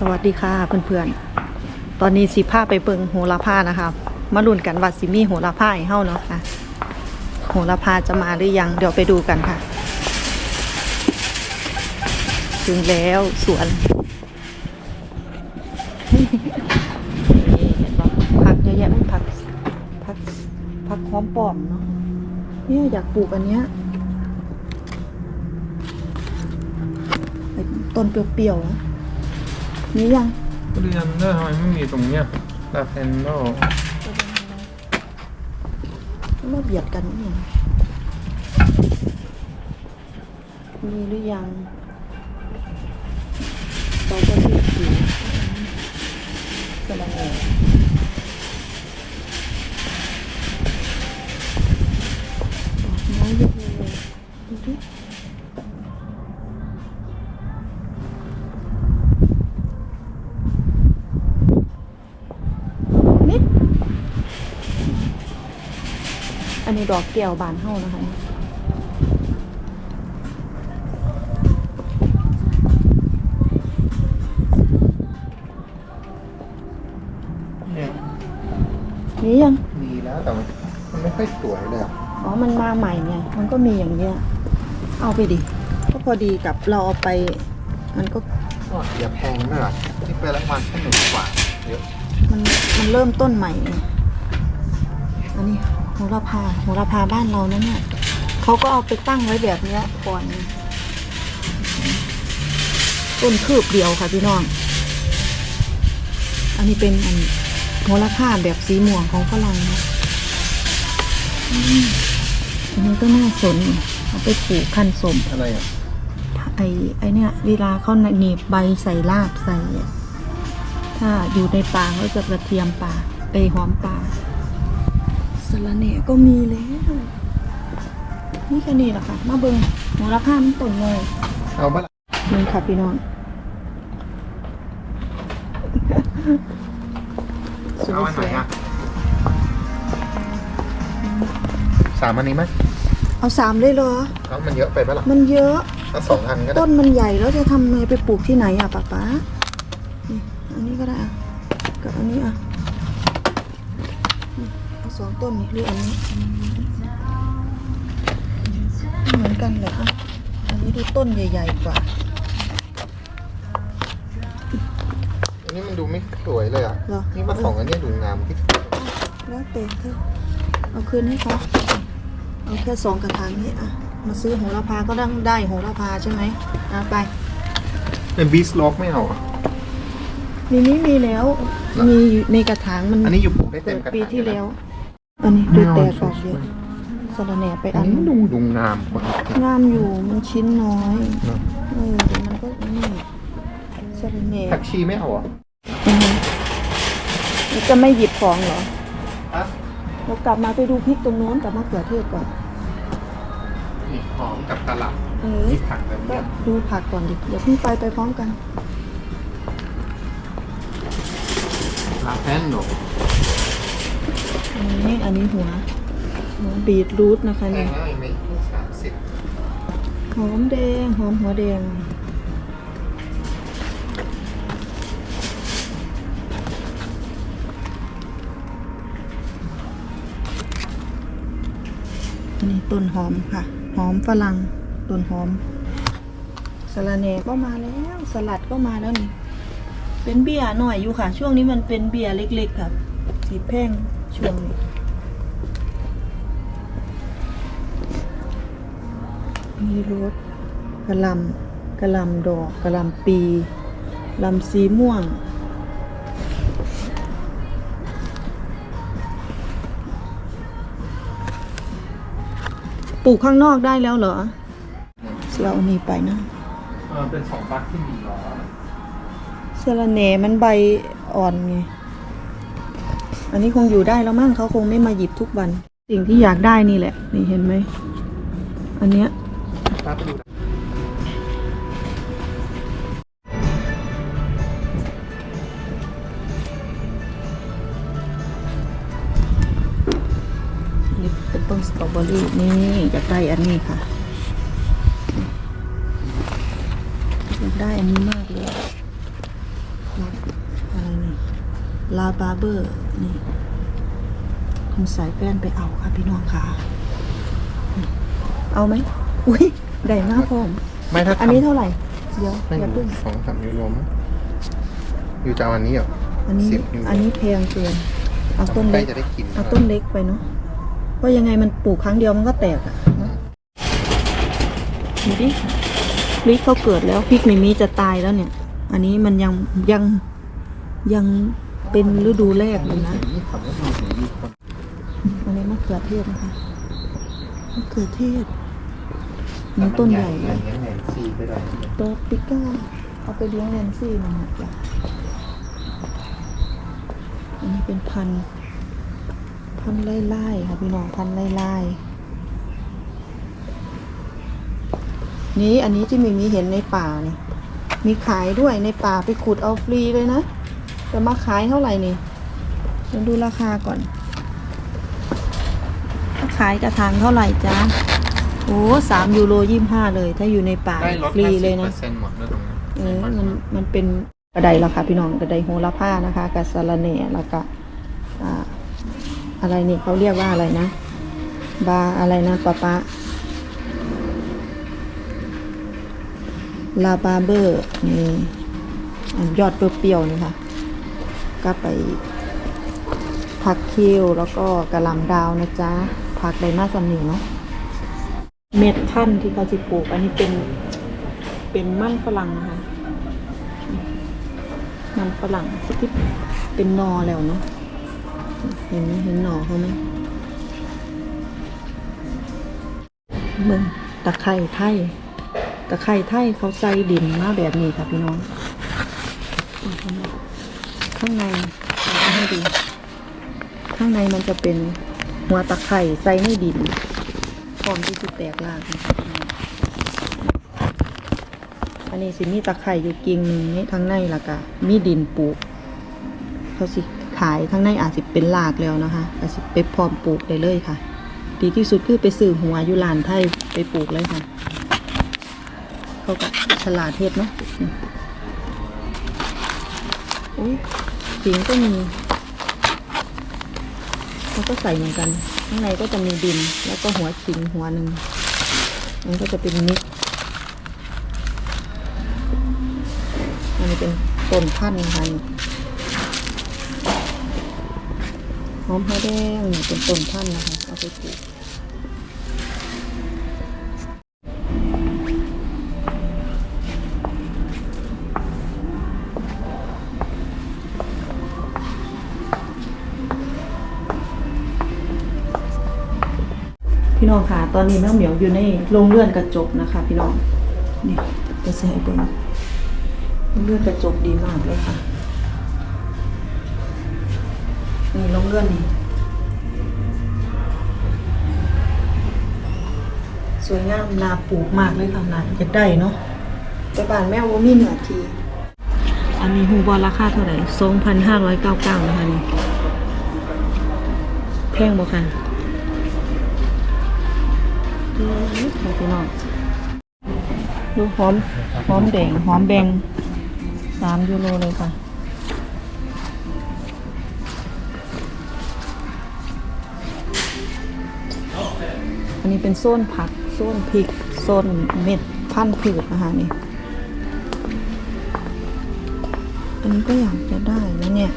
สวัสดีค่ะเพื่อนๆ ตอนนี้สิผ้าไปเปิงโหระพานะคะมาลุ้นกันว่าสิมีโหระพาให้เฮาเนาะค่ะโหระพาจะมาหรือยังเดี๋ยวไปดูกันค่ะ ถึงแล้วสวนผักเยอะแยะผักผักผักหอมปลอมเนาะเนี่ยอยากปลูกอันเนี้ยต้นเปรี้ยวๆอะ นี่ยังเรียนเนอร์ทำไมไม่มีตรงเนี้ยลาเฟนโดมาเบียดกันนี่มีหรือยังเราก็ที่สีกระดังเอ นนี้ดอกแก้วบานเฮานะคะเนี่ยนี่ยัง มีแล้วแต่มันมันไม่ค่อยสวยเลยอะอ๋อ มันมาใหม่ไง มันก็มีอย่างเงี้ย เอาไปดิ ก็พอดีกับเราเอาไป มันก็ก็อย่าแพงด้วยอะนี่เป็นรางวัลแค่หนึ่งกว่าเยอะมันมันเริ่มต้นใหม่ไงอันนี้ โหระพาโหระพาบ้านเรานะเนี่ยเขาก็เอาไปตั้งไว้แบบเนี้ยก่อนต้นคืบเดียวค่ะพี่น้อง อันนี้เป็นอันโหระพาแบบสีม่วงของฝรั่งนะอืมอันนี้ก็น่าสนเอาไปปลูกคันสมอะไรอะไอไอเนี่ยเวลาเขาหนีบใบใส่ลาบใส่อะถ้าอยู่ในป่าเขาจะกระเทียมป่าเอยหอมป่า สะระแหน่ก็มีแล้ว นี่แค่นี้แหละค่ะ มาเบิงหมอละพามนต้นเลยเอาบ้านี่ค่ะพี่น้องสเอาอันไหนวยอะสามอันนี้ไหมๆเอาสามเลยเหรอแล้วมันเยอะไปปะล่ะมันเยอะเอาสองอันก็ได้ต้นมันใหญ่แล้วจะทำไงไปปลูกที่ไหนอะป๊าป๊านี่อันนี้ก็ได้อะกับอันนี้อะนี่เอา สองต้นนี่หรืออันนี้เหมือนกันเลยอะอันนี้ดูต้นใหญ่ ๆ กว่า อันนี้มันดูไม่สวยเลยอะ เหรอ นี่มาสองอันเนี้ยดูงามที่สุดแล้วแต่เธอเอาคืนให้เขาเอาแค่สองกระถางนี่อะ มาซื้อโหระพาก็ต้องได้โหระพาใช่ไหมอะไป เป็นบีสล็อกไม่เอาอะ มีนี้มีแล้วเหรอมีอยู่ในกระถางมันอันนี้อยู่ปลูกได้เต็เปิมดกระถางปีที่เลยนะแล้ว อันนี้ดูไม่เอาแตกออกสเยวยอะสะระแหน่ไปอัอันนนี้ดูดูงามกว่างามอยู่มันชิ้นน้อยเนอะเออเดี๋ยวมันก็นี่สะระแหน่ผักชีไม่เอาอะอือฮึแล้วจะไม่หยิบของเหรออะเรากลับมาไปดูพริกตรงโน้นกับมะเขือเทศก่อนนี่หอมกับตลับเออนี่ผักแบบก็เนี้ยดูผักก่อนดิเดี๋ยวเพิ่งไปไปพร้อมกันลาเฟนโดอั นนี้อันนี้หัวหัวบีทรูทนะคะเนี่ยหอมแดง หอมหัวแดงอันนี้ต้นหอมค่ะ หอมฝรั่งต้นหอมสะระแหนก็มาแล้ว สลัดก็มาแล้วนี่ เป็นเบียร์หน่อยอยู่ค่ะ ช่วงนี้มันเป็นเบียร์เล็กๆครับ สีแพงช่วงนี้มีรสกระหลำกระหลำดอกกระหลำปีลำสีม่วง ปลูกข้างนอกได้แล้วเหรอ เราเอานี่ไปนะเออเป็นสองบัคที่มีล้อสะระแหน่มันใบอ่อนไง อันนี้คงอยู่ได้แล้วมั้งเขาคงไม่มาหยิบทุกวัน สิ่งที่อยากได้นี่แหละ นี่เห็นไหม อันเนี้ยนี่เป็นต้นสตรอเบอรี่นี่อยากได้อันนี้ค่ะ อยากได้อันนี้มากเลย ลาบาเบอร์นี่คุณสายแฟนไปเอาค่ะพี่น้องค่ะ เอาไหม อุ้ยได้มากพร้อมไม่ถ้าอันนี้เท่าไหร่ เดี๋ยวไม่อย่ารู้เพิ่ง สองสามยูโรมั้งอยู่จะเอาอันนี้เหรออันนี้ สิบยูโรอันนี้แพงเกิน เอาต้นใกล้เล็ก จะได้กินเอาต้นเล็กไปเนาะ เพราะยังไงมันปลูกครั้งเดียวมันก็แตกอะเนอะดูดิพริกเขาเกิดแล้วพริกมิมีจะตายแล้วเนี่ย อันนี้มันยังยังยัง เป็นฤดูแรกอยู่นะสีขับรถดูสีคนอันนี้มะเขือเทศนะคะมะเขือเทศนี่ต้นใหญ่เลเลยยเลี้ยงแหนมซีไปได้เปอร์ปิก้าเอาไปเลี้ยงแนนซี่มันหมดจ้ะอันนี้เป็นพันธุ์พันธุ์ไล่ๆค่ะพี่น้องพันธุ์ไล่ๆนี่อันนี้ที่มีมีเห็นในป่านี่มีขายด้วยในป่าไปขุดเอาฟรีเลยนะ จะมาขายเท่าไหร่นี่เดี๋ยวดูราคาก่อนขายกระถางเท่าไหร่จ๊ะโอ้สามยูโรยี่ห้าเลย ถ้าอยู่ในป่าได้ลดฟรีห้าเลสิยบเปอนะร์เซ็นต์หมดแล้วตรงนั้นเออมันมันเป็นกระไดแล้วค่ะพี่น้องกระไดโหระพานะคะกับสะระแหน่แล้วก็อ่าอะไรนี่เขาเรียกว่าอะไรนะ บาอะไรนะปะปะลาบาเบอร์นี่อันยอดเปรี้ยวๆนี่ค่ะ ก็ไปผักคิวแล้วก็กระลำดาวนะจ๊ะผักไดมาซัมนีเนาะเม็ดพันที่เขาจะปลูก อันนี้เป็นเป็นมันฝรั่งนะคะมันฝรั่งที่เป็นนอแล้วเนาะเห็นไหมเห็นหนอเขาไหมเบิ่งตะไคร่ไทยตะไคร่ไทยเขาใส่ดินมาแบบนี้ค่ะพี่น้องอ ข้างในให้ดูข้างในมันจะเป็นหัวตะไคร่ใส่ในดินพร้อมที่จะแตกรากอันนี้สิมีตะไคร่อยู่กิ่งหนึ่งนี่ทั้งในละกะมีดินปลูกเขาสิขายข้งในอาจจะเป็นหลากแล้วนะคะอาจจะไปพร้อมปลูกได้เลยค่ะ ดีที่สุดคือไปซื้อหัวอยุลานไทยไปปลูกเลยค่ะ เขาก็ฉลาดเทศเนาะอุ้ย สิงก็มีเขาก็ใส่เหมือนกันข้างในก็จะมีดิน แล้วก็หัวสิงหัวหนึ่งมันก็จะเป็นมิกอันนี้เป็นต้นพันธุ์นะคะหอมหัวแดงเป็นต้นพันธุ์นะคะเอาไปปลูก พี่น้องค่ะ ตอนนี้แม่เหมียวอยู่ในโรงเลื่อนกระจกนะคะ พี่น้อง นี่จะใส่บิ้งโรงเลื่อนกระจกดีมากเลยค่ะ นี่ลงเลื่อนนี่ สวยงามนาปลูกมากเลยค่ะนาจะได้เนาะแต่บ้านแม่ว่ามีเหนือที อันนี้ฮูบอลราคาเท่าไหร่สองพันห้าร้อยเก้าเก้านะคะนี่ แพงบ่คะอืมค่ะ พี่น้องดูหอมหอมแดงหอมแบงสามยูโรเลยค่ะอันนี้เป็นโซนผักโซนพริกโซนเม็ดพันธุ์พืชนะคะนี่อันนี้ก็อยากจะได้นะเนี่ย